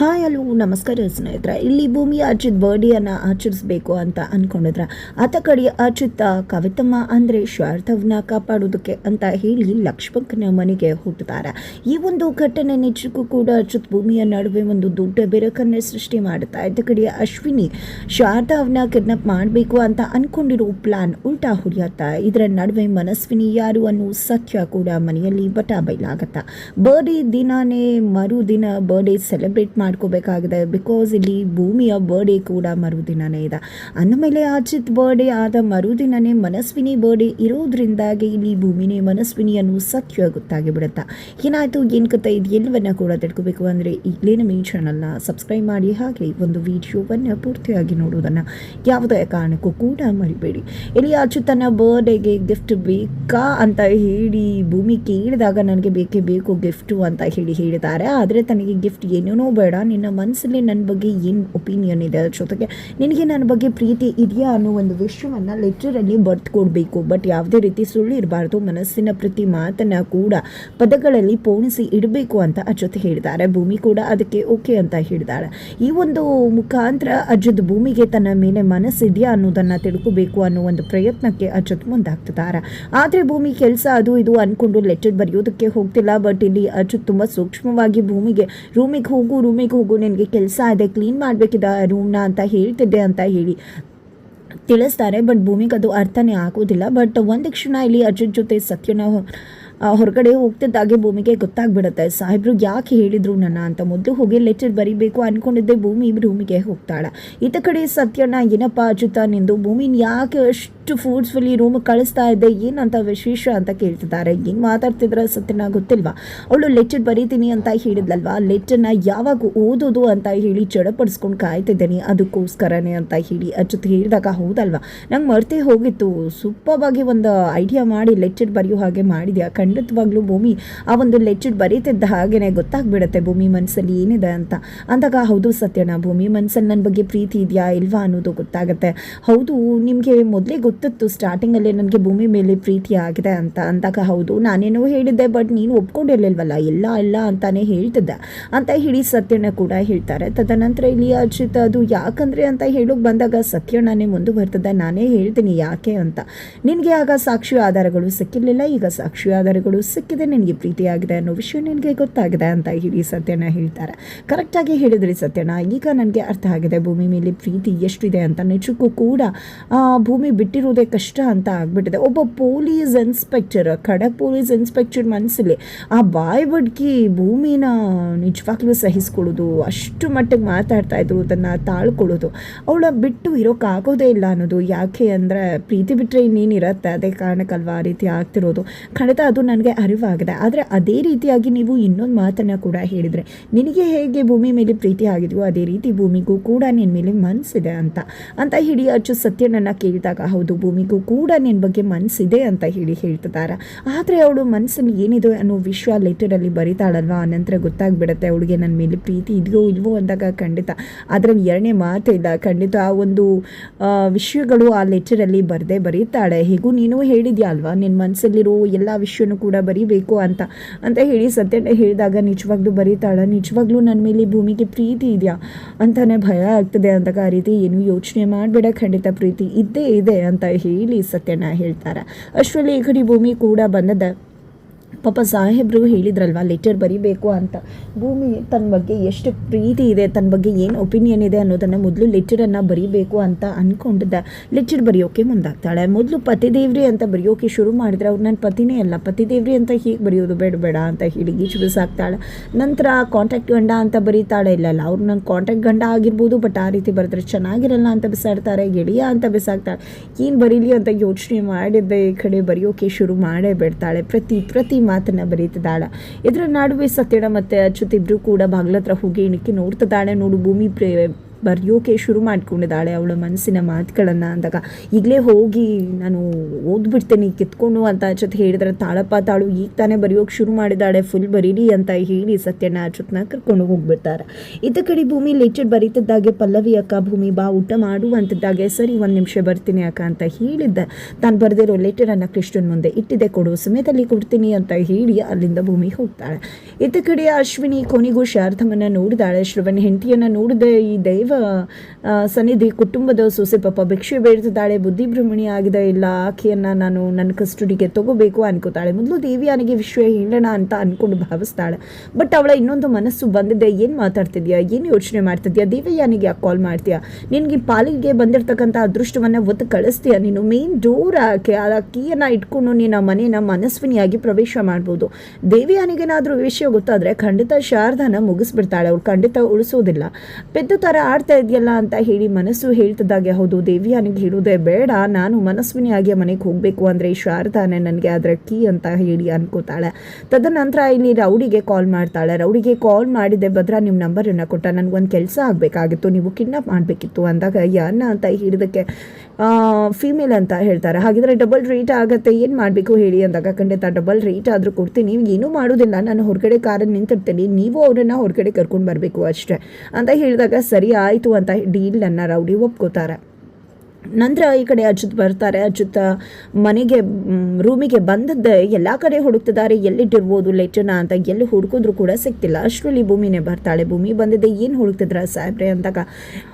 Hi hello, ನಮಸ್ಕಾರ ಸ್ನೇಹಿತರ. ಇಲ್ಲಿ ಭೂಮಿ ಅಚ್ಯುತ್ ಬರ್ಡಿಯನ್ನು ಆಚರಿಸಬೇಕು ಅಂತ ಅಂದ್ಕೊಂಡಿದ್ರ ಆತ ಕಡೆ ಅಚ್ಯುತ ಕವಿತಮ್ಮ ಅಂದರೆ ಸ್ವಾರ್ಥವನ್ನ ಕಾಪಾಡೋದಕ್ಕೆ ಅಂತ ಹೇಳಿ ಲಕ್ಷ್ಮಕ್ಕನ ಮನೆಗೆ ಹುಟ್ಟುತ್ತಾರೆ ಈ ಒಂದು ಘಟನೆ ನಿಜಕ್ಕೂ ಕೂಡ ಅಚ್ಯುತ್ ಭೂಮಿಯ ನಡುವೆ ಒಂದು ದೊಡ್ಡ ಬೆರಕನ್ನು ಸೃಷ್ಟಿ ಮಾಡುತ್ತಾ ಆತ ಕಡೆ ಅಶ್ವಿನಿ ಸ್ವಾರ್ಥವನ್ನ ಕಿಡ್ನಾಪ್ ಮಾಡಬೇಕು ಅಂತ ಅನ್ಕೊಂಡಿರೋ ಪ್ಲಾನ್ ಉಲ್ಟಾ ಹೊಡೆಯತ್ತ, ಇದರ ನಡುವೆ ಮನಸ್ವಿನಿ ಯಾರು ಅನ್ನೋ ಸತ್ಯ ಕೂಡ ಮನೆಯಲ್ಲಿ ಬಟಾ ಬೈಲಾಗತ್ತ ಬರ್ಡೇ ದಿನಾನೇ ಮರುದಿನ ಬರ್ಡೇ ಸೆಲೆಬ್ರೇಟ್ ಮಾಡ್ಕೋಬೇಕಾಗಿದೆ. ಬಿಕಾಸ್ ಇಲ್ಲಿ ಭೂಮಿಯ ಬರ್ಡೇ ಕೂಡ ಮರುದಿನನೇ ಇದೆ. ಅಂದಮೇಲೆ ಅಜಿತ್ ಬರ್ಡೇ ಆದ ಮರುದಿನನೇ ಮನಸ್ವಿನಿ ಬರ್ಡೇ ಇರೋದ್ರಿಂದಾಗಿ ಇಲ್ಲಿ ಭೂಮಿನೇ ಮನಸ್ವಿನಿಯನ್ನು ಸಖ್ಯ ಗೊತ್ತಾಗಿ ಬಿಡುತ್ತಾ. ಏನಾಯಿತು, ಏನು ಕತೆ ಇದು ಎಲ್ಲವನ್ನ ಕೂಡ ತಿಳ್ಕೋಬೇಕು ಅಂದರೆ ಈಗಲೇ ನಮ್ಮ ಈ ಚಾನಲ್ನ ಸಬ್ಸ್ಕ್ರೈಬ್ ಮಾಡಿ, ಹಾಗೆ ಒಂದು ವಿಡಿಯೋವನ್ನು ಪೂರ್ತಿಯಾಗಿ ನೋಡೋದನ್ನು ಯಾವುದೇ ಕಾರಣಕ್ಕೂ ಕೂಡ ಮರಿಬೇಡಿ. ಇಲ್ಲಿ ತನ್ನ ಬರ್ಡೇಗೆ ಗಿಫ್ಟ್ ಬೇಕಾ ಅಂತ ಹೇಳಿ ಭೂಮಿ ಕೇಳಿದಾಗ, ನನಗೆ ಬೇಕೇ ಬೇಕು ಗಿಫ್ಟು ಅಂತ ಹೇಳಿ ಹೇಳಿದ್ದಾರೆ. ಆದರೆ ತನಗೆ ಗಿಫ್ಟ್ ಏನೇನೋ ಬೇಡ. ನಿನ್ನ ಮನಸ್ಸಲ್ಲಿ ನನ್ನ ಬಗ್ಗೆ ಏನು ಒಪಿನಿಯನ್ ಇದೆ? ಅದ್ರ ಜೊತೆಗೆ ನಿನಗೆ ನನ್ನ ಬಗ್ಗೆ ಪ್ರೀತಿ ಇದೆಯಾ ಅನ್ನೋ ಒಂದು ವಿಷಯವನ್ನು ಲೆಟ್ರಲ್ಲಿ ಬರ್ದು ಕೊಡಬೇಕು ಬಟ್ ಯಾವುದೇ ರೀತಿ ಸುಳ್ಳು ಇರಬಾರ್ದು, ಮನಸ್ಸಿನ ಪ್ರತಿ ಮಾತನ್ನು ಕೂಡ ಪದಗಳಲ್ಲಿ ಪೋಣಿಸಿ ಇಡಬೇಕು ಅಂತ ಅಚ್ಯುತ್ ಹೇಳಿದ್ದಾರೆ. ಭೂಮಿ ಕೂಡ ಅದಕ್ಕೆ ಓಕೆ ಅಂತ ಹೇಳಿದಾಳೆ ಈ ಒಂದು ಮುಖಾಂತರ ಅಜ್ಜದ ಭೂಮಿಗೆ ತನ್ನ ಮೇಲೆ ಮನಸ್ಸಿದೆಯಾ ಅನ್ನೋದನ್ನು ತಿಳ್ಕೋಬೇಕು ಅನ್ನೋ ಒಂದು ಪ್ರಯತ್ನಕ್ಕೆ ಅಚ್ಯುತ್ ಮುಂದಾಗ್ತಿದ್ದಾರೆ. ಆದರೆ ಭೂಮಿ ಕೆಲಸ ಅದು ಇದು ಅಂದ್ಕೊಂಡು ಲೆಟರ್ ಬರೆಯೋದಕ್ಕೆ ಹೋಗ್ತಿಲ್ಲ. ಬಟ್ ಇಲ್ಲಿ ಅಜ್ಜು ತುಂಬ ಸೂಕ್ಷ್ಮವಾಗಿ ಭೂಮಿಗೆ ರೂಮಿಗೆ ಹೋಗು ರೂಮಿಗೆ ಹೋಗು, ನಿನಗೆ ಕೆಲಸ ಇದೆ ಕ್ಲೀನ್ ಮಾಡಬೇಕಿದೆ ರೂಮ್ನ ಅಂತ ಹೇಳ್ತಿದ್ದೆ ಅಂತ ಹೇಳಿ ತಿಳಿಸ್ತಾರೆ ಬಟ್ ಭೂಮಿಗೆ ಅದು ಅರ್ಥನೇ ಆಗೋದಿಲ್ಲ. ಬಟ್ ಒಂದು ಕ್ಷಣ ಇಲ್ಲಿ ಅರ್ಜುನ್ ಜೊತೆ ಸತ್ಯನ ಹೊರಗಡೆ ಹೋಗ್ತಿದ್ದಾಗೆ ಭೂಮಿಗೆ ಗೊತ್ತಾಗ್ಬಿಡುತ್ತೆ. ಸಾಹೇಬ್ರು ಯಾಕೆ ಹೇಳಿದ್ರು ನನ್ನ ಅಂತ ಮೊದಲು ಹೋಗಿ ಲೆಟರ್ ಬರಿಬೇಕು ಅನ್ಕೊಂಡಿದ್ದೆ ಭೂಮಿ ರೂಮಿಗೆ ಹೋಗ್ತಾಳೆ. ಈತ ಕಡೆ ಸತ್ಯಣ್ಣ, ಏನಪ್ಪ ಅಚ್ಯುತ ನಿಂದು ಭೂಮಿನ ಯಾಕೆ ಅಷ್ಟು ಫೋರ್ಸ್ಫುಲಿ ರೂಮ್ ಕಳಿಸ್ತಾ ಇದ್ದೆ ಏನಂತ ವಿಶೇಷ ಅಂತ ಕೇಳ್ತಿದ್ದಾರೆ. ಏನು ಮಾತಾಡ್ತಿದ್ರೆ ಸತ್ಯಣ್ಣ ಗೊತ್ತಿಲ್ವಾ? ಅವಳು ಲೆಟರ್ ಬರೀತೀನಿ ಅಂತ ಹೇಳಿದ್ಲಲ್ವಾ? ಲೆಟರ್ನ ಯಾವಾಗ ಓದೋದು ಅಂತ ಹೇಳಿ ಚಡಪಡಿಸ್ಕೊಂಡು ಕಾಯ್ತಿದ್ದೇನೆ. ಅದಕ್ಕೋಸ್ಕರನೇ ಅಂತ ಹೇಳಿ ಅಚ್ಯುತ್ ಹೇಳಿದಾಗ ಹೌದಲ್ವಾ? ನಂಗೆ ಮರ್ತೇ ಹೋಗಿತ್ತು. ಸೂಪರ್ವಾಗಿ ಒಂದು ಐಡಿಯಾ ಮಾಡಿ ಲೆಟರ್ ಬರೆಯೋ ಹಾಗೆ ಮಾಡಿದ್ಯಾ ಖಂಡಿತವಾಗ್ಲೂ ಭೂಮಿ ಆ ಒಂದು ಲೆಚ್ಚಿಡ್ ಬರೀತಿದ್ದ ಹಾಗೇನೆ ಗೊತ್ತಾಗ್ಬಿಡುತ್ತೆ ಭೂಮಿ ಮನಸ್ಸಲ್ಲಿ ಏನಿದೆ ಅಂತ. ಅಂದಾಗ ಹೌದು ಸತ್ಯನ ಭೂಮಿ ಮನಸ್ಸಲ್ಲಿ ನನ್ನ ಬಗ್ಗೆ ಪ್ರೀತಿ ಇದೆಯಾ ಇಲ್ವಾ ಅನ್ನೋದು ಗೊತ್ತಾಗುತ್ತೆ. ಹೌದು, ನಿಮಗೆ ಮೊದಲೇ ಗೊತ್ತಿತ್ತು ಸ್ಟಾರ್ಟಿಂಗಲ್ಲೇ ನನಗೆ ಭೂಮಿ ಮೇಲೆ ಪ್ರೀತಿ ಆಗಿದೆ ಅಂತ. ಅಂದಾಗ ಹೌದು, ನಾನೇನೋ ಹೇಳಿದ್ದೆ, ಬಟ್ ನೀನು ಒಪ್ಕೊಂಡಿರ್ಲಿಲ್ವಲ್ಲ, ಇಲ್ಲ ಇಲ್ಲ ಅಂತಾನೆ ಹೇಳ್ತಿದ್ದೆ. ಅಂತ ಹೇಳಿ ಸತ್ಯನ ಕೂಡ ಹೇಳ್ತಾರೆ. ತದನಂತರ ಇಲ್ಲಿ ಅಚ್ಯುತ ಅದು ಯಾಕಂದ್ರೆ ಅಂತ ಹೇಳೋಕೆ ಬಂದಾಗ ಸತ್ಯಣ್ಣನೇ ಮುಂದುವರ್ತದೆ ನಾನೇ ಹೇಳ್ತೀನಿ ಯಾಕೆ ಅಂತ. ನಿನಗೆ ಆಗ ಸಾಕ್ಷಿ ಆಧಾರಗಳು ಸಿಕ್ಕಿರಲಿಲ್ಲ, ಈಗ ಸಾಕ್ಷಿ ಆಧಾರಗಳು ಸಿಕ್ಕಿದೆ, ನಿನಗೆ ಪ್ರೀತಿಯಾಗಿದೆ ಅನ್ನೋ ವಿಷಯ ನಿನಗೆ ಗೊತ್ತಾಗಿದೆ ಅಂತ ಹೇಳಿ ಸತ್ಯನ ಹೇಳ್ತಾರೆ. ಕರೆಕ್ಟಾಗಿ ಹೇಳಿದ್ರಿ ಸತ್ಯನ ಈಗ ನನಗೆ ಅರ್ಥ ಆಗಿದೆ, ಭೂಮಿ ಮೇಲೆ ಪ್ರೀತಿ ಎಷ್ಟಿದೆ ಅಂತ. ನಿಜಕ್ಕೂ ಕೂಡ ಭೂಮಿ ಬಿಟ್ಟಿರೋದೇ ಕಷ್ಟ ಅಂತ ಆಗ್ಬಿಟ್ಟಿದೆ. ಒಬ್ಬ ಪೊಲೀಸ್ ಇನ್ಸ್ಪೆಕ್ಟರ್ ಖಡಕ್ ಪೊಲೀಸ್ ಇನ್ಸ್ಪೆಕ್ಟರ್ ಮನಸ್ಸಲ್ಲಿ ಆ ಬಾಯ್ ಬಡ್ಕಿ ಭೂಮಿನ ನಿಜವಾಗ್ಲೂ ಸಹಿಸ್ಕೊಳ್ಳೋದು, ಅಷ್ಟು ಮಟ್ಟಿಗೆ ಮಾತಾಡ್ತಾ ಇದ್ರು, ಅದನ್ನು ತಾಳ್ಕೊಳ್ಳೋದು. ಅವಳ ಬಿಟ್ಟು ಇರೋಕ್ಕಾಗೋದೇ ಇಲ್ಲ ಅನ್ನೋದು. ಯಾಕೆ ಅಂದರೆ ಪ್ರೀತಿ ಬಿಟ್ಟರೆ ಇನ್ನೇನಿರತ್ತೆ? ಅದೇ ಕಾರಣಕ್ಕಲ್ವಾ ಆ ರೀತಿ ಆಗ್ತಿರೋದು. ಖಂಡಿತ ಅದು ನನಗೆ ಅರಿವಾಗಿದೆ. ಆದರೆ ಅದೇ ರೀತಿಯಾಗಿ ನೀವು ಇನ್ನೊಂದು ಮಾತನ್ನು ಕೂಡ ಹೇಳಿದರೆ, ನಿನಗೆ ಹೇಗೆ ಭೂಮಿ ಮೇಲೆ ಪ್ರೀತಿ ಆಗಿದೆಯೋ ಅದೇ ರೀತಿ ಭೂಮಿಗೂ ಕೂಡ ನಿನ್ನ ಮೇಲೆ ಮನಸ್ಸಿದೆ ಅಂತ. ಅಂತ ಹೇಳಿ ಅಚ್ಚು ಸತ್ಯನನ್ನು ಕೇಳಿದಾಗ, ಹೌದು, ಭೂಮಿಗೂ ಕೂಡ ನಿನ್ನ ಬಗ್ಗೆ ಮನಸ್ಸಿದೆ ಅಂತ ಹೇಳಿ ಹೇಳ್ತಿದ್ದಾರೆ. ಆದರೆ ಅವಳು ಮನಸ್ಸಲ್ಲಿ ಏನಿದೆ ಅನ್ನೋ ವಿಶ್ವ ಲೆಟರಲ್ಲಿ ಬರೀತಾಳಲ್ವಾ? ನಂತರ ಗೊತ್ತಾಗ್ಬಿಡುತ್ತೆ ಅವಳಿಗೆ ನನ್ನ ಮೇಲೆ ಪ್ರೀತಿ ಇದೆಯೋ ಇಲ್ವೋ ಅಂದಾಗ ಖಂಡಿತ. ಅದರಲ್ಲಿ ಎರಡನೇ ಮಾತು ಇಲ್ಲ. ಖಂಡಿತ ಆ ಒಂದು ವಿಷಯಗಳು ಆ ಲೆಟರಲ್ಲಿ ಬರದೇ ಬರೀತಾಳೆ. ಹೇಗೂ ನೀನು ಹೇಳಿದ್ಯಾ ಅಲ್ವಾ? ನಿನ್ನ ಮನಸ್ಸಲ್ಲಿರೋ ಎಲ್ಲ ಕೂಡ ಬರೀಬೇಕು ಅಂತ. ಅಂತ ಹೇಳಿ ಸತ್ಯಣ್ಣ ಹೇಳಿದಾಗ ನಿಜವಾಗ್ಲೂ ಬರೀತಾಳೆ, ನಿಜವಾಗ್ಲೂ ನನ್ನ ಮೇಲೆ ಭೂಮಿಗೆ ಪ್ರೀತಿ ಇದೆಯಾ? ಅಂತಲೇ ಭಯ ಆಗ್ತದೆ ಅಂತ ಆ ರೀತಿ ಏನು ಯೋಚನೆ ಮಾಡಬೇಡ ಖಂಡಿತ ಪ್ರೀತಿ, ಇದ್ದೇ ಇದೆ ಅಂತ ಹೇಳಿ ಸತ್ಯನ ಹೇಳ್ತಾರೆ. ಅಷ್ಟರಲ್ಲಿ ಈ ಕಡೆ ಭೂಮಿ ಕೂಡ ಬಂದದ. ಪಾಪ ಸಾಹೇಬರು ಹೇಳಿದ್ರಲ್ವಾ ಲೆಟರ್ ಬರಿಬೇಕು ಅಂತ. ಭೂಮಿ ತನ್ನ ಬಗ್ಗೆ ಎಷ್ಟು ಪ್ರೀತಿ ಇದೆ ತನ್ನ ಬಗ್ಗೆ ಏನು ಒಪಿನಿಯನ್ ಇದೆ ಅನ್ನೋದನ್ನು ಮೊದಲು ಲೆಟರನ್ನು ಬರಿಬೇಕು ಅಂತ ಅಂದ್ಕೊಂಡಿದ್ದೆ ಲೆಟರ್ ಬರೆಯೋಕೆ ಮುಂದಾಗ್ತಾಳೆ. ಮೊದಲು ಪತಿದೇವ್ರಿ ಅಂತ ಬರೆಯೋಕೆ ಶುರು ಮಾಡಿದ್ರೆ ಅವ್ರು ನನ್ನ ಪತಿನೇ ಅಲ್ಲ ಪತಿದೇವ್ರಿ ಅಂತ ಹೀಗೆ ಬರೆಯೋದು ಬೇಡ ಬೇಡ ಅಂತ ಹೇಳಿ ಈಚು ಬಿಸಾಕ್ತಾಳೆ. ನಂತರ ಕಾಂಟ್ಯಾಕ್ಟ್ ಗಂಡ ಅಂತ ಬರೀತಾಳೆ ಇಲ್ಲಲ್ಲ ಅವ್ರು ನನ್ನ ಕಾಂಟ್ಯಾಕ್ಟ್ ಗಂಡ ಆಗಿರ್ಬೋದು ಬಟ್ ಆ ರೀತಿ ಬರೆದ್ರೆ ಚೆನ್ನಾಗಿರಲ್ಲ ಅಂತ ಬಿಸಾಡ್ತಾರೆ, ಗೆಳೆಯ ಅಂತ ಬಿಸಾಕ್ತಾಳೆ. ಏನು ಬರೀಲಿ ಅಂತ ಯೋಚನೆ ಮಾಡಿದ್ದೆ, ಈ ಕಡೆ ಬರೆಯೋಕೆ ಶುರು ಮಾಡೇ ಬಿಡ್ತಾಳೆ. ಪ್ರತಿ ಪ್ರತಿ ಮಾತನ್ನ ಬರೀತಿದ್ದಾಳೆ. ಇದರ ನಡುವೆ ಸತ್ಯಣ ಮತ್ತೆ ಅಚ್ಯುತ್ ಇಬ್ರು ಕೂಡ ಬಾಗ್ಲತ್ರ ಹೋಗಿ ಇಣಕ್ಕೆ ನೋಡ್ತಿದ್ದಾಳೆ. ನೋಡು ಭೂಮಿ ಪ್ರೇ ಬರೆಯೋಕೆ ಶುರು ಮಾಡ್ಕೊಂಡಿದ್ದಾಳೆ ಅವಳ ಮನಸ್ಸಿನ ಮಾತುಗಳನ್ನು ಅಂದಾಗ. ಈಗಲೇ ಹೋಗಿ ನಾನು ಓದ್ಬಿಡ್ತೇನೆ, ಕಿತ್ಕೊಂಡು ಅಂತ ಅಚ್ಚತ್ ಹೇಳಿದ್ರೆ, ತಾಳಪ್ಪ ತಾಳು ಈಗ ತಾನೇ ಬರೆಯೋಕೆ ಶುರು ಮಾಡಿದ್ದಾಳೆ ಫುಲ್ ಬರೀರಿ ಅಂತ ಹೇಳಿ ಸತ್ಯನ ಅಚ್ಚತ್ನ ಕರ್ಕೊಂಡು ಹೋಗ್ಬಿಡ್ತಾರೆ. ಇದ್ದ ಕಡೆ ಭೂಮಿ ಲೇಚಡ್ ಬರೀತಿದ್ದಾಗೆ, ಪಲ್ಲವಿ ಅಕ್ಕ ಭೂಮಿ ಬಾ, ಊಟ ಮಾಡು ಅಂತಿದ್ದಾಗೆ ಸರಿ ಒಂದು ನಿಮಿಷ ಬರ್ತೀನಿ ಅಕ್ಕ ಅಂತ ಹೇಳಿದ್ದ. ತಾನು ಬರೆದಿರೋ ಲೆಟರನ್ನು ಕೃಷ್ಣನ್ ಮುಂದೆ ಇಟ್ಟಿದೆ, ಕೊಡು ಸಮೇತಲ್ಲಿ ಕೊಡ್ತೀನಿ ಅಂತ ಹೇಳಿ ಅಲ್ಲಿಂದ ಭೂಮಿ ಹೋಗ್ತಾಳೆ. ಇದ್ದ ಕಡೆ ಅಶ್ವಿನಿ ಕೊನೆಗೂ ಶಾರದಮ್ಮನ ನೋಡಿದಾಳೆ. ಶ್ರವಣ್ ಹೆಂಡತಿಯನ್ನು ನೋಡಿದೆ ಈ ದೈವ ಆ, ಸನ್ನಿಧಿ ಕುಟುಂಬದ ಸೊಸೆ ಪಾಪ ಭಿಕ್ಷೆ ಬೇಡ್ತಿದ್ದಾಳೆ ಬುದ್ಧಿಭ್ರಮಣಿ ಆಗಿದೆ ಇಲ್ಲ ಆಕೆಯನ್ನ ನಾನು ನನ್ನ ಕಸ್ಟಡಿಗೆ ತಗೋಬೇಕು ಅನ್ಕೋತಾಳೆ. ಮೊದಲು ದೇವಿಯಾನಿಗೆ ವಿಷಯ ಹೇಳೋಣ ಅಂತ ಅನ್ಕೊಂಡು ಭಾವಿಸ್ತಾಳೆ. ಬಟ್ ಅವಳ ಇನ್ನೊಂದು ಮನಸ್ಸು ಬಂದಿದೆ ಏನು ಮಾತಾಡ್ತಿದ್ಯಾ? ಏನು ಯೋಚನೆ ಮಾಡ್ತಿದ್ಯಾ? ದೇವಯ್ಯನಿಗೆ ಯಾಕೆ ಕಾಲ್ ಮಾಡ್ತೀಯಾ? ನಿನಗೆ ಪಾಲಿಗೆ ಬಂದಿರತಕ್ಕಂಥ ಅದೃಷ್ಟವನ್ನ ಒತ್ತು ಕಳಿಸ್ತೀಯ? ನೀನು ಮೇನ್ ಡೋರ್ ಆಕೆ ಆ ಕೀಯನ್ನ ಇಟ್ಕೊಂಡು ನೀನು ಆ ಮನೇನ ಮನಸ್ವಿನಿಯಾಗಿ ಪ್ರವೇಶ ಮಾಡ್ಬೋದು. ದೇವಿಯಾನಿಗೇನಾದರೂ ವಿಷಯ ಗೊತ್ತಾದರೆ ಖಂಡಿತ ಶಾರದಾನ ಮುಗಿಸ್ಬಿಡ್ತಾಳೆ. ಅವಳು ಖಂಡಿತ ಉಳಿಸೋದಿಲ್ಲ. ಪೆದ್ದು ಥರ ಆಡ್ತಾ ಇದೆಯಲ್ಲ ಅಂತ ಹೇಳಿ ಮನಸ್ಸು ಹೇಳ್ತಿದ್ದಾಗೆ ಹೌದು ದೇವಿಯಾನಿಗೆ ಹೇಳೋದೇ ಬೇಡ. ನಾನು ಮನಸ್ವಿನಿಯಾಗಿ ಮನೆಗೆ ಹೋಗಬೇಕು ಅಂದರೆ ಶಾರದಾನೆ ನನಗೆ ಅದರ ಕೀ ಅಂತ ಹೇಳಿ ಅನ್ಕೋತಾಳೆ. ತದನಂತರ ಇಲ್ಲಿ ರೌಡಿಗೆ ಕಾಲ್ ಮಾಡ್ತಾಳೆ. ರೌಡಿಗೆ ಕಾಲ್ ಮಾಡಿದೆ, ಭದ್ರ ನಿಮ್ಮ ನಂಬರನ್ನು ಕೊಟ್ಟ. ನನಗೊಂದು ಕೆಲಸ ಆಗಬೇಕಾಗಿತ್ತು. ನೀವು ಕಿಡ್ನಾಪ್ ಮಾಡಬೇಕಿತ್ತು ಅಂದಾಗ ಯಾರನ್ನ ಅಂತ ಹೇಳಿದಕ್ಕೆ ಫೀಮೇಲ್ ಅಂತ ಹೇಳ್ತಾರೆ. ಹಾಗಿದ್ರೆ ಡಬಲ್ ರೇಟ್ ಆಗುತ್ತೆ ಏನು ಮಾಡಬೇಕು ಹೇಳಿ ಅಂದಾಗ ಖಂಡಿತ ಡಬಲ್ ರೇಟ್ ಆದರೂ ಕೊಡ್ತೀನಿ. ಏನೂ ಮಾಡೋದಿಲ್ಲ ನಾನು ಹೊರಗಡೆ ಕಾರಲ್ಲಿ ನಿಂತಿರ್ತೀನಿ. ನೀವು ಅವರನ್ನು ಹೊರಗಡೆ ಕರ್ಕೊಂಡು ಬರಬೇಕು ಅಷ್ಟೇ. ಅಂತ ಹೇಳಿದಾಗ ಸರಿ ಆಯಿತು ಅಂತ ಡೀಲನ್ನು ರೌಡಿ ಒಪ್ಕೋತಾರೆ. ನಂತರ ಈ ಕಡೆ ಅಚ್ಯುತ್ ಬರ್ತಾರೆ. ಅಚ್ಯುತ್ ಮನೆಗೆ ರೂಮಿಗೆ ಬಂದಿದ್ದೆ ಎಲ್ಲ ಕಡೆ ಹುಡುಕ್ತಿದ್ದಾರೆ. ಎಲ್ಲಿಟ್ಟಿರ್ಬೋದು ಲೆಟರ್ನ ಅಂತ ಎಲ್ಲಿ ಹುಡುಕಿದ್ರು ಕೂಡ ಸಿಗ್ತಿಲ್ಲ. ಅಷ್ಟರಲ್ಲಿ ಭೂಮಿನೇ ಬರ್ತಾಳೆ. ಭೂಮಿ ಬಂದಿದ್ದೆ ಏನು ಹುಡುಕ್ತಿದ್ರ ಸಾಹೇಬ್ರೆ ಅಂದಾಗ "ಆ,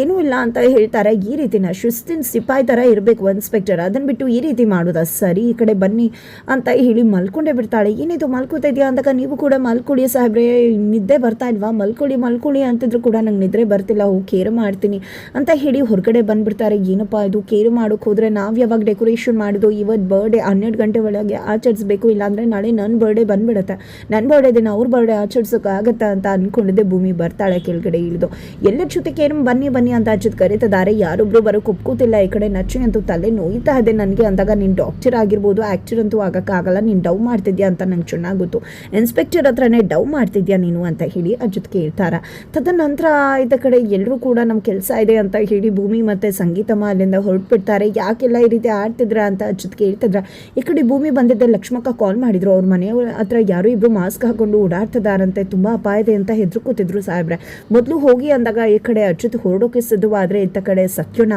ಏನೂ ಇಲ್ಲ ಅಂತ ಹೇಳ್ತಾರೆ. ಈ ರೀತಿನ ಶಿಸ್ತಿನ ಸಿಪಾಯಿ ಥರ ಇರಬೇಕು ಇನ್ಸ್ಪೆಕ್ಟರ್ ಅದನ್ನು ಬಿಟ್ಟು ಈ ರೀತಿ ಮಾಡೋದಾ? ಸರಿ, ಈ ಕಡೆ ಬನ್ನಿ ಅಂತ ಹೇಳಿ ಮಲ್ಕೊಂಡೇ ಬಿಡ್ತಾಳೆ. ಏನಿದು ಮಲ್ಕೋತಾ ಇದೆಯಾ ಅಂದಾಗ ನೀವು ಕೂಡ ಮಲ್ಕೊಳ್ಳಿ ಸಾಹೇಬ್ರೆ. ನಿದ್ದೆ ಬರ್ತಾ ಇಲ್ವಾ? ಮಲ್ಕೊಳ್ಳಿ ಮಲ್ಕೊಳ್ಳಿ ಅಂತಿದ್ರು ಕೂಡ ನಂಗೆ ನಿದ್ರೆ ಬರ್ತಿಲ್ಲ. ಹೋಗಿ ಕೇರ್ ಮಾಡ್ತೀನಿ ಅಂತ ಹೇಳಿ ಹೊರಗಡೆ ಬಂದುಬಿಡ್ತಾರೆ. ಏನಪ್ಪ ಇದು? ಕೇರ್ ಮಾಡೋಕೆ ಹೋದರೆ ನಾವು ಯಾವಾಗ ಡೆಕೋರೇಷನ್ ಮಾಡೋದು? ಇವತ್ತು ಬರ್ಡೇ ಹನ್ನೆರಡು ಗಂಟೆ ಒಳಗೆ ಆಚರಿಸ್ಬೇಕು. ಇಲ್ಲಾಂದರೆ ನಾಳೆ ನನ್ನ ಬರ್ಡೇ ಬಂದ್ಬಿಡುತ್ತೆ. ನನ್ನ ಬರ್ಡೇ ದಿನ ಅವ್ರ ಬರ್ಡೇ ಆಚರಿಸೋಕ್ಕಾಗತ್ತಾ ಅಂತ ಅಂದ್ಕೊಂಡಿದ್ದೆ ಭೂಮಿ ಬರ್ತಾಳೆ ಕೆಳಗಡೆ ಇಳಿದು. ಎಲ್ಲರ ಜೊತೆ ಕೇರ್ ಬನ್ನಿ ಬನ್ನಿ ಅಂತ ಅಜ್ಜಿದ್ ಕರೀತಿದ್ದಾರೆ. ಯಾರೊಬ್ರು ಬರೋ ಒಪ್ಕೋತಿಲ್ಲ ಈ ಕಡೆ ನಚ್ಚು ಅಂತೂ ತಲೆ ನೋಯ್ತಾ ಇದೆ ನನಗೆ ಅಂದಾಗ ನೀನು ಡಾಕ್ಟರ್ ಆಗಿರ್ಬೋದು ಆ್ಯಕ್ಟರ್ ಅಂತೂ ಆಗೋಕ್ಕಾಗಲ್ಲ ನೀನು ಡವ್ ಮಾಡ್ತಿದ್ಯಾ ಅಂತ ನಂಗೆ ಚೆನ್ನಾಗಿ ಗೊತ್ತು ಇನ್ಸ್ಪೆಕ್ಟರ್ ಹತ್ರನೇ ಡವ್ ಮಾಡ್ತಿದ್ಯಾ ನೀನು ಅಂತ ಹೇಳಿ ಅಜ್ಜಿದ್ ಕೇಳ್ತಾರ. ತದನಂತರ ಇದ ಕಡೆ ಎಲ್ಲರೂ ಕೂಡ ನಮ್ಮ ಕೆಲಸ ಇದೆ ಅಂತ ಹೇಳಿ ಭೂಮಿ ಮತ್ತು ಸಂಗೀತಮ್ಮ ಅಲ್ಲಿಂದ ಹೊರಟ್ಬಿಡ್ತಾರೆ. ಯಾಕೆಲ್ಲ ಈ ರೀತಿ ಆಡ್ತಿದ್ರ ಅಂತ ಅಜ್ಜಿದ್ ಕೇಳ್ತಿದ್ರ. ಈ ಕಡೆ ಭೂಮಿ ಬಂದಿದ್ದೆ, ಲಕ್ಷ್ಮಕ್ಕ ಕಾಲ್ ಮಾಡಿದ್ರು. ಅವ್ರ ಮನೆಯವ್ರ ಹತ್ರ ಯಾರೋ ಇಬ್ರು ಮಾಸ್ಕ್ ಹಾಕೊಂಡು ಓಡಾಡ್ತಿದಾರಂತೆ, ತುಂಬ ಅಪಾಯ ಇದೆ ಅಂತ ಹೆದರ್ಕೋತಿದ್ರು ಸಾಹೇಬ್ರೆ. ಮೊದಲು ಹೋಗಿ ಅಂದಾಗ ಈ ಕಡೆ ಅಚ್ಯುತ್ ಹೊರಡೋಕೆ ಸಿದ್ಧವಾದರೆ ಇತ್ತ ಕಡೆ ಸತ್ಯನ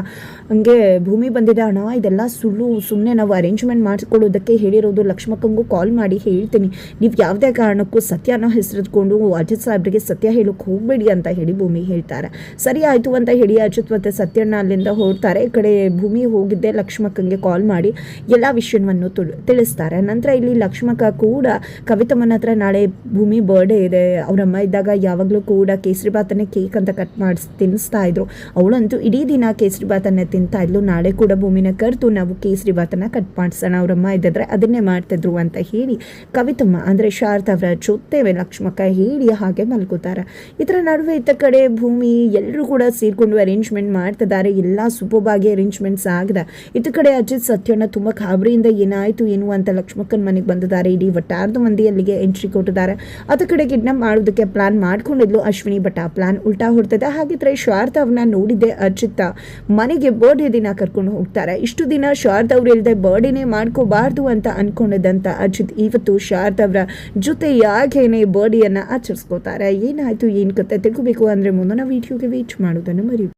ಹಂಗೆ ಭೂಮಿ ಬಂದಿದೆ, ಅಣ್ಣ, ಇದೆಲ್ಲ ಸುಳ್ಳು ಸುಮ್ಮನೆ ನಾವು ಅರೇಂಜ್ಮೆಂಟ್ ಮಾಡಿಕೊಳ್ಳೋದಕ್ಕೆ ಹೇಳಿರೋದು ಲಕ್ಷ್ಮಕ್ಕಂಗೂ ಕಾಲ್ ಮಾಡಿ ಹೇಳ್ತೀನಿ. ನೀವು ಯಾವುದೇ ಕಾರಣಕ್ಕೂ ಸತ್ಯ ಅನ್ನೋ ಹೆಸರಿಟ್ಕೊಂಡು ಅಜಿತ್ ಸಾಹೇಬ್ರಿಗೆ ಸತ್ಯ ಹೇಳೋಕೆ ಹೋಗಬೇಡಿ ಅಂತ ಹೇಳಿ ಭೂಮಿ ಹೇಳ್ತಾರೆ. ಸರಿ ಆಯಿತು ಅಂತ ಹೇಳಿ ಅಜಿತ್ ಮತ್ತು ಸತ್ಯಣ್ಣ ಅಲ್ಲಿಂದ ಹೊರಡ್ತಾರೆ. ಈ ಕಡೆ ಭೂಮಿ ಹೋಗಿದ್ದೆ, ಲಕ್ಷ್ಮಕ್ಕಂಗೆ ಕಾಲ್ ಮಾಡಿ ಎಲ್ಲ ವಿಷಯವನ್ನು ತುಳು ತಿಳಿಸ್ತಾರೆ. ನಂತರ ಇಲ್ಲಿ ಲಕ್ಷ್ಮಕ್ಕ ಕೂಡ ಕವಿತಮ್ಮನ ಹತ್ರ ನಾಳೆ ಭೂಮಿ ಬರ್ಡೇ ಇದೆ. ಅವರಮ್ಮ ಇದ್ದಾಗ ಯಾವಾಗಲೂ ಕೂಡ ಕೇಸರಿ ಬಾತನ್ನೇ ಕೇಕ್ ಅಂತ ಕಟ್ ಮಾಡಿಸ್ ತಿನ್ನಿಸ್ತಾ ಇದ್ರು. ಅವಳಂತೂ ಇಡೀ ದಿನ ಕೇಸರಿ ಭಾತನ್ನ ತಿಂತಾ ಇದ್ಲು. ನಾಳೆ ಕೂಡ ಭೂಮಿನ ಕರೆದು ನಾವು ಕೇಸರಿ ಬಾತನ್ನ ಕಟ್ ಮಾಡಿಸೋಣ. ಅವರಮ್ಮ ಇದ್ದಿದ್ರೆ ಅದನ್ನೇ ಮಾಡ್ತಿದ್ರು ಅಂತ ಹೇಳಿ ಕವಿತಮ್ಮ, ಅಂದ್ರೆ ಶಾರದ ಅವರ ಜೊತೆವೆ ಲಕ್ಷ್ಮಕ್ಕ ಹೇಳಿ ಹಾಗೆ ಮಲ್ಕೋತಾರೆ. ಇದರ ನಡುವೆ ಇತ್ತ ಕಡೆ ಭೂಮಿ ಎಲ್ಲರೂ ಕೂಡ ಸೇರ್ಕೊಂಡು ಅರೇಂಜ್ಮೆಂಟ್ ಮಾಡ್ತಿದ್ದಾರೆ. ಎಲ್ಲ ಸುಪವಾಗಿ ಅರೇಂಜ್ಮೆಂಟ್ಸ್ ಆಗಿದೆ. ಇತ್ತ ಕಡೆ ಅಜಿತ್, ಸತ್ಯಣ್ಣ ತುಂಬ ಖಾಬರಿಯಿಂದ ಏನಾಯ್ತು, ಏನು ಅಂತ ಲಕ್ಷ್ಮಕ್ಕನ ಮನೆಗೆ ಬಂದಿದ್ದಾರೆ. ಇಡೀ ಒಟ್ಟಾರ್ಧ ಮಂದಿ ಅಲ್ಲಿಗೆ ಎಂಟ್ರಿ ಕೊಟ್ಟಿದ್ದಾರೆ. ಅದ ಕಡೆ ಕಿಡ್ನಾಪ್ ಮಾಡೋದಕ್ಕೆ ಪ್ಲಾನ್ ಮಾಡ್ಕೊಂಡಿದ್ಲು. ಅಶ್ವಿನಿ, ಬಟ್ ಆ ಪ್ಲಾನ್ ಉಲ್ಟಾ ಹೊಡ್ತದೆ. ಹಾಗಿದ್ರೆ ಶಾರದಾ ಅವ್ರನ್ನ ನೋಡಿದ್ದೆ ಅರ್ಚಿತಾ. ಮನೆಗೆ ಬರ್ಡೇ ದಿನ ಕರ್ಕೊಂಡು ಹೋಗ್ತಾರೆ. ಇಷ್ಟು ದಿನ ಶಾರದಾ ಅವ್ರು ಇಲ್ಲದೆ ಬರ್ಡೇನೇ ಮಾಡ್ಕೋಬಾರ್ದು ಅಂತ ಅನ್ಕೊಂಡಿದ್ದಂತ ಅಜಿತ್ ಇವತ್ತು ಶಾರದಾ ಅವರ ಜೊತೆ ಯಾಗೇನೆ ಬರ್ಡೇಯನ್ನು ಆಚರಿಸ್ಕೋತಾರೆ. ಏನಾಯ್ತು, ಏನು ಕತೆ ತಿಳ್ಕೋಬೇಕು? ಅಂದರೆ ಮುಂದಿನ ವೀಡಿಯೋಗೆ ವೀಚ್ ಮಾಡೋದನ್ನು ಮರಿ